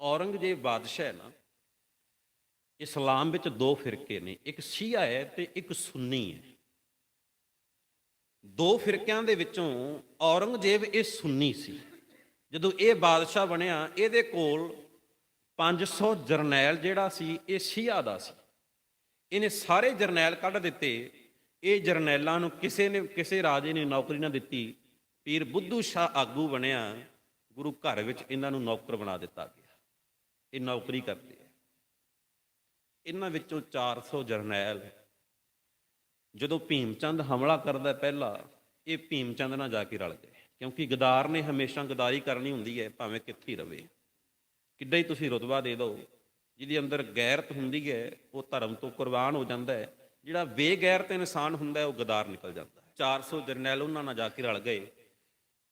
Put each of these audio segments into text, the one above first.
ਔਰੰਗਜ਼ੇਬ ਬਾਦਸ਼ਾਹ ਹੈ ਨਾ, ਇਸਲਾਮ ਵਿੱਚ ਦੋ ਫਿਰਕੇ ਨੇ, ਇੱਕ ਸ਼ੀਆ ਹੈ ਤੇ ਇੱਕ ਸੁੰਨੀ ਹੈ। ਦੋ ਫਿਰਕਿਆਂ ਦੇ ਵਿੱਚੋਂ ਔਰੰਗਜ਼ੇਬ ਇਹ ਸੁੰਨੀ ਸੀ। ਜਦੋਂ ਇਹ ਬਾਦਸ਼ਾਹ ਬਣਿਆ, ਇਹਦੇ ਕੋਲ 500 ਜਰਨੈਲ ਜਿਹੜਾ ਸੀ, ਇਹ ਸ਼ੀਆ ਦਾ ਸੀ। ਇਹਨੇ ਸਾਰੇ ਜਰਨੈਲ ਕੱਢ ਦਿੱਤੇ। ਇਹ ਜਰਨੈਲਾਂ ਨੂੰ ਕਿਸੇ ਨੇ, ਕਿਸੇ ਰਾਜੇ ਨੇ ਨੌਕਰੀ ਨਾ ਦਿੱਤੀ। ਪੀਰ ਬੁੱਧੂ ਸ਼ਾਹ ਆਗੂ ਬਣਿਆ। ਗੁਰੂ ਘਰ ਵਿੱਚ ਇਹਨਾਂ ਨੂੰ ਨੌਕਰ ਬਣਾ ਦਿੱਤਾ ਗਿਆ। ਇਹ ਨੌਕਰੀ ਕਰਦੇ ਆ। ਇਹਨਾਂ ਵਿੱਚੋਂ 400 ਜਰਨੈਲ ਜਦੋਂ ਭੀਮਚੰਦ ਹਮਲਾ ਕਰਦਾ ਪਹਿਲਾ, ਇਹ ਭੀਮਚੰਦ ਨਾਲ ਜਾ ਕੇ ਰਲ ਗਏ। ਕਿਉਂਕਿ ਗਦਾਰ ਨੇ ਹਮੇਸ਼ਾ ਗਦਾਰੀ ਕਰਨੀ ਹੁੰਦੀ ਹੈ, ਭਾਵੇਂ ਕਿੱਥੇ ਹੀ ਰਵੇ। ਕਿੱਡਾ ਹੀ ਤੁਸੀਂ ਰੁਤਬਾ ਦੇ ਦਿਓ, ਜਿਹਦੇ ਅੰਦਰ ਗੈਰਤ ਹੁੰਦੀ ਹੈ, ਉਹ ਧਰਮ ਤੋਂ ਕੁਰਬਾਨ ਹੋ ਜਾਂਦਾ ਹੈ। ਜਿਹੜਾ ਬੇਗੈਰਤ ਇਨਸਾਨ ਹੁੰਦਾ ਹੈ, ਉਹ ਗਦਾਰ ਨਿਕਲ ਜਾਂਦਾ ਹੈ। 400 ਜਰਨੈਲ ਉਹਨਾਂ ਨਾਲ ਜਾ ਕੇ ਰਲ ਗਏ।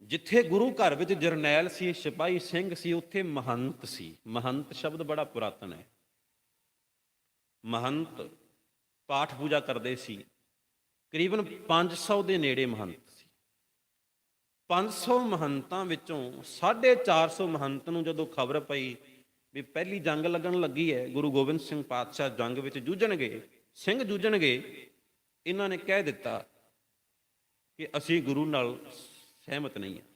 ਜਿੱਥੇ ਗੁਰੂ ਘਰ ਵਿੱਚ ਜਰਨੈਲ ਸੀ, ਸਿਪਾਹੀ ਸਿੰਘ ਸੀ, ਉੱਥੇ ਮਹੰਤ ਸੀ। ਮਹੰਤ ਸ਼ਬਦ ਬੜਾ ਪੁਰਾਤਨ ਹੈ। ਮਹੰਤ ਪਾਠ ਪੂਜਾ ਕਰਦੇ ਸੀ। ਕਰੀਬਨ 500 ਦੇ ਨੇੜੇ ਮਹੰਤ ਸੀ। 500 ਮਹੰਤਾਂ ਵਿੱਚੋਂ 450 ਮਹੰਤ ਨੂੰ ਜਦੋਂ ਖਬਰ ਪਈ ਵੀ ਪਹਿਲੀ ਜੰਗ ਲੱਗਣ ਲੱਗੀ ਹੈ, ਗੁਰੂ ਗੋਬਿੰਦ ਸਿੰਘ ਪਾਤਸ਼ਾਹ ਜੰਗ ਵਿੱਚ ਜੂਝਣਗੇ, ਸਿੰਘ ਜੂਝਣਗੇ, ਇਹਨਾਂ ਨੇ ਕਹਿ ਦਿੱਤਾ ਕਿ ਅਸੀਂ ਗੁਰੂ ਨਾਲ ਸਹਿਮਤ ਨਹੀਂ ਹਾਂ।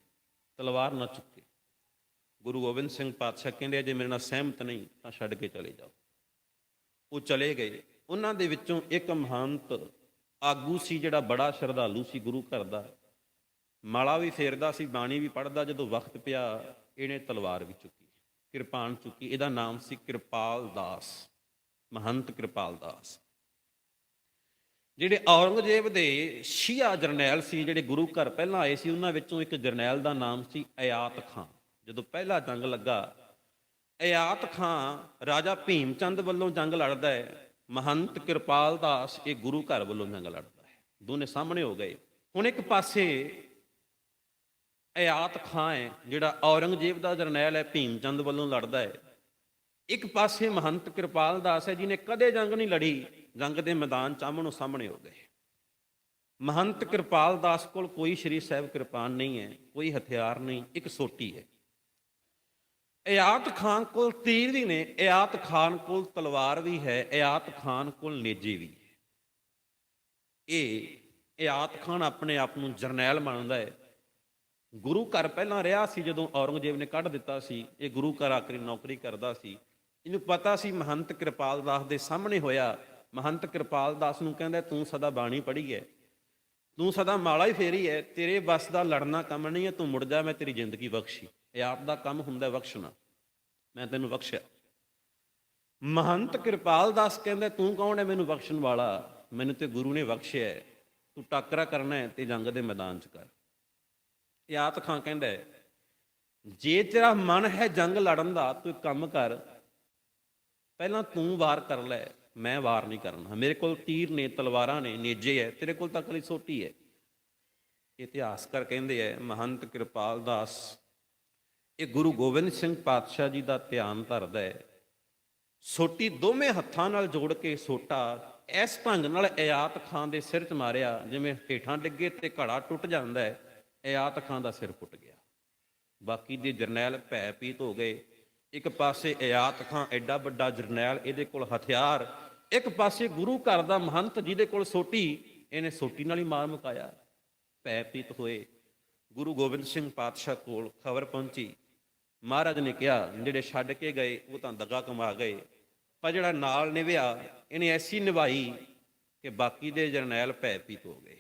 ਤਲਵਾਰ ਨਾ ਚੁੱਕੇ। ਗੁਰੂ ਗੋਬਿੰਦ ਸਿੰਘ ਪਾਤਸ਼ਾਹ ਕਹਿੰਦੇ ਜੇ ਮੇਰੇ ਨਾਲ ਸਹਿਮਤ ਨਹੀਂ, ਤਾਂ ਛੱਡ ਕੇ ਚਲੇ ਜਾਓ। ਉਹ ਚਲੇ ਗਏ। ਉਹਨਾਂ ਦੇ ਵਿੱਚੋਂ ਇੱਕ ਮਹੰਤ ਆਗੂ ਸੀ, ਜਿਹੜਾ ਬੜਾ ਸ਼ਰਧਾਲੂ ਸੀ ਗੁਰੂ ਘਰ ਦਾ। ਮਾਲਾ ਵੀ ਫੇਰਦਾ ਸੀ, ਬਾਣੀ ਵੀ ਪੜ੍ਹਦਾ, ਜਦੋਂ ਵਕਤ ਪਿਆ, ਇਹਨੇ ਤਲਵਾਰ ਵੀ ਚੁੱਕੀ, ਕਿਰਪਾਨ ਚੁੱਕੀ। ਇਹਦਾ ਨਾਮ ਸੀ ਕਿਰਪਾਲ ਦਾਸ, ਮਹੰਤ ਕਿਰਪਾਲ ਦਾਸ। ਜਿਹੜੇ ਔਰੰਗਜ਼ੇਬ ਦੇ ਸ਼ੀਆ ਜਰਨੈਲ ਸੀ, ਜਿਹੜੇ ਗੁਰੂ ਘਰ ਪਹਿਲਾਂ ਆਏ ਸੀ, ਉਹਨਾਂ ਵਿੱਚੋਂ ਇੱਕ ਜਰਨੈਲ ਦਾ ਨਾਮ ਸੀ ਅਯਾਤ ਖਾਂ। ਜਦੋਂ ਪਹਿਲਾ ਜੰਗ ਲੱਗਾ, ਅਯਾਤ ਖਾਂ ਰਾਜਾ ਭੀਮ ਚੰਦ ਵੱਲੋਂ ਜੰਗ ਲੜਦਾ ਹੈ, ਮਹੰਤ ਕਿਰਪਾਲ ਦਾਸ ਇਹ ਗੁਰੂ ਘਰ ਵੱਲੋਂ ਜੰਗ ਲੜਦਾ ਹੈ। ਦੋਨੇ ਸਾਹਮਣੇ ਹੋ ਗਏ। ਹੁਣ ਇੱਕ ਪਾਸੇ ਆਯਾਤ ਖਾਂ ਹੈ, ਜਿਹੜਾ ਔਰੰਗਜ਼ੇਬ ਦਾ ਜਰਨੈਲ ਹੈ ਭੀਮ ਚੰਦ ਵੱਲੋਂ ਲੜਦਾ ਹੈ। ਇੱਕ ਪਾਸੇ ਮਹੰਤ ਕਿਰਪਾਲ ਦਾਸ ਹੈ, ਜਿਹਨੇ ਕਦੇ ਜੰਗ ਨਹੀਂ ਲੜੀ, ਜੰਗ ਦੇ ਮੈਦਾਨ ਚ ਆਮਣੋ ਸਾਹਮਣੇ ਹੋ ਗਏ। ਮਹੰਤ ਕਿਰਪਾਲ ਦਾਸ ਕੋਲ ਕੋਈ ਸ਼੍ਰੀ ਸਾਹਿਬ ਕਿਰਪਾਨ ਨਹੀਂ ਹੈ, ਕੋਈ ਹਥਿਆਰ ਨਹੀਂ, ਇੱਕ ਸੋਟੀ ਹੈ। ਇਆਤ ਖਾਨ ਕੋਲ ਤੀਰ ਵੀ ਨੇ, ਇਆਤ ਖਾਨ ਕੋਲ ਤਲਵਾਰ ਵੀ ਹੈ, ਇਆਤ ਖਾਨ ਕੋਲ ਨੇਜੇ ਵੀ ਹੈ। ਇਹ ਇਆਤ ਖਾਨ ਆਪਣੇ ਆਪ ਨੂੰ ਜਰਨੈਲ ਮੰਨਦਾ ਹੈ। ਗੁਰੂ ਘਰ ਪਹਿਲਾਂ ਰਿਹਾ ਸੀ, ਜਦੋਂ ਔਰੰਗਜ਼ੇਬ ਨੇ ਕੱਢ ਦਿੱਤਾ ਸੀ, ਇਹ ਗੁਰੂ ਘਰ ਆਕਰੀ ਨੌਕਰੀ ਕਰਦਾ ਸੀ। ਇਹਨੂੰ ਪਤਾ ਸੀ ਮਹੰਤ ਕਿਰਪਾਲ ਦਾਸ ਦੇ ਸਾਹਮਣੇ ਹੋਇਆ। ਮਹੰਤ ਕਿਰਪਾਲ ਦਾਸ ਨੂੰ ਕਹਿੰਦਾ, ਤੂੰ ਸਦਾ ਬਾਣੀ ਪੜ੍ਹੀ ਹੈ ਤੂੰ ਸਦਾ ਮਾਲਾ ਹੀ ਫੇਰੀ ਹੈ ਤੇਰੇ ਬਸ ਦਾ ਲੜਨਾ ਕੰਮ ਨਹੀਂ ਹੈ ਤੂੰ ਮੁੜ ਜਾ, ਮੈਂ ਤੇਰੀ ਜ਼ਿੰਦਗੀ ਬਖਸ਼ੀ। ਇਹ ਆਪ ਦਾ ਕੰਮ ਹੁੰਦਾ ਬਖਸ਼ਣਾ। ਮੈਂ ਤੈਨੂੰ ਬਖਸ਼ਿਆ। ਮਹੰਤ ਕਿਰਪਾਲ ਦਾਸ ਕਹਿੰਦਾ, ਤੂੰ ਕੌਣ ਹੈ ਮੈਨੂੰ ਬਖਸ਼ਣ ਵਾਲਾ? ਮੈਨੂੰ ਤੇ ਗੁਰੂ ਨੇ ਬਖਸ਼ਿਆ ਤੂੰ ਟਾਕਰਾ ਕਰਨਾ ਹੈ ਤੇ ਜੰਗ ਦੇ ਮੈਦਾਨ 'ਚ ਕਰ। ਇਹ ਆਤ ਖਾਂ ਕਹਿੰਦਾ ਜੇ ਤੇਰਾ ਮਨ ਹੈ ਜੰਗ ਲੜਨ ਦਾ, ਤੂੰ ਕੰਮ ਕਰ। ਪਹਿਲਾਂ ਤੂੰ ਵਾਰ ਕਰ ਲੈ, ਮੈਂ ਵਾਰ ਨਹੀਂ ਕਰਨਾ। ਮੇਰੇ ਕੋਲ ਤੀਰ ਨੇ, ਤਲਵਾਰਾਂ ਨੇ, ਨੇਜੇ ਹੈ ਤੇਰੇ ਕੋਲ ਤਾਂ ਕਲੀ ਸੋਟੀ ਹੈ ਇਤਿਹਾਸਕਾਰ ਕਹਿੰਦੇ ਹੈ ਮਹੰਤ ਕਿਰਪਾਲ ਦਾਸ, ਇਹ ਗੁਰੂ ਗੋਬਿੰਦ ਸਿੰਘ ਪਾਤਸ਼ਾਹ ਜੀ ਦਾ ਧਿਆਨ ਧਰਦਾ ਹੈ ਸੋਟੀ ਦੋਵੇਂ ਹੱਥਾਂ ਨਾਲ ਜੋੜ ਕੇ ਸੋਟਾ ਇਸ ਢੰਗ ਨਾਲ ਆਯਾਤ ਖਾਨ ਦੇ ਸਿਰ 'ਚ ਮਾਰਿਆ, ਜਿਵੇਂ ਹੇਠਾਂ ਡਿੱਗੇ ਤੇ ਘੜਾ ਟੁੱਟ ਜਾਂਦਾ ਹੈ ਇਆਤ ਖਾਨ ਦਾ ਸਿਰ ਫੁੱਟ ਗਿਆ। ਬਾਕੀ ਦੇ ਜਰਨੈਲ ਭੈ ਪੀਤ ਹੋ ਗਏ। ਇੱਕ ਪਾਸੇ ਇਆਤ ਖਾਂ ਐਡਾ ਵੱਡਾ ਜਰਨੈਲ ਇਹਦੇ ਕੋਲ ਹਥਿਆਰ, ਇੱਕ ਪਾਸੇ ਗੁਰੂ ਘਰ ਦਾ ਮਹੰਤ ਜਿਹਦੇ ਕੋਲ ਸੋਟੀ, ਇਹਨੇ ਸੋਟੀ ਨਾਲ ਹੀ ਮਾਰ ਮੁਕਾਇਆ। ਭੈ ਪੀਤ ਹੋਏ। ਗੁਰੂ ਗੋਬਿੰਦ ਸਿੰਘ ਪਾਤਸ਼ਾਹ ਕੋਲ ਖਬਰ ਪਹੁੰਚੀ। ਮਹਾਰਾਜ ਨੇ ਕਿਹਾ, ਜਿਹੜੇ ਛੱਡ ਕੇ ਗਏ, ਉਹ ਤਾਂ ਦਗਾ ਕਮਾ ਗਏ। ਪਰ ਜਿਹੜਾ ਨਾਲ ਨਿਭਿਆ ਇਹਨੇ ਐਸੀ ਨਿਭਾਈ ਕਿ ਬਾਕੀ ਦੇ ਜਰਨੈਲ ਭੈ ਪੀਤ ਹੋ ਗਏ।